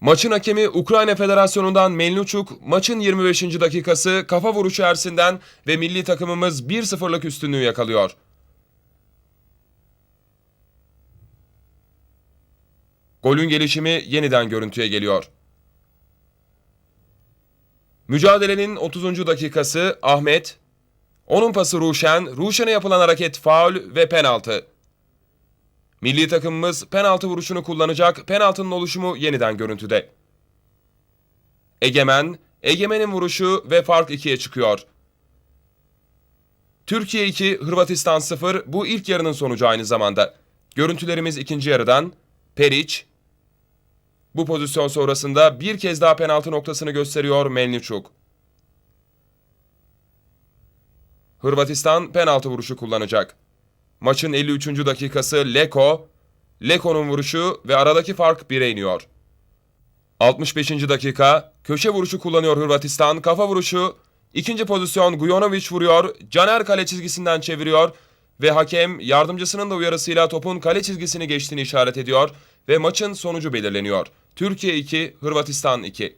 Maçın hakemi Ukrayna Federasyonu'ndan Melniçuk, maçın 25. dakikası kafa vuruşu Ersin'den ve milli takımımız 1-0'lık üstünlüğü yakalıyor. Golün gelişimi yeniden görüntüye geliyor. Mücadelenin 30. dakikası Ahmet, onun pası Ruşen, Ruşen'e yapılan hareket faul ve penaltı. Milli takımımız penaltı vuruşunu kullanacak. Penaltının oluşumu yeniden görüntüde. Egemen, Egemen'in vuruşu ve fark 2'ye çıkıyor. Türkiye 2, Hırvatistan 0. Bu ilk yarının sonucu aynı zamanda. Görüntülerimiz ikinci yarıdan. Periç. Bu pozisyon sonrasında bir kez daha penaltı noktasını gösteriyor Melniçuk. Hırvatistan penaltı vuruşu kullanacak. Maçın 53. dakikası Leko. Leko'nun vuruşu ve aradaki fark 1'e iniyor. 65. dakika köşe vuruşu kullanıyor Hırvatistan. Kafa vuruşu. İkinci pozisyon Gujonovic vuruyor. Caner kale çizgisinden çeviriyor. Ve hakem yardımcısının da uyarısıyla topun kale çizgisini geçtiğini işaret ediyor. Ve maçın sonucu belirleniyor. Türkiye 2, Hırvatistan 2.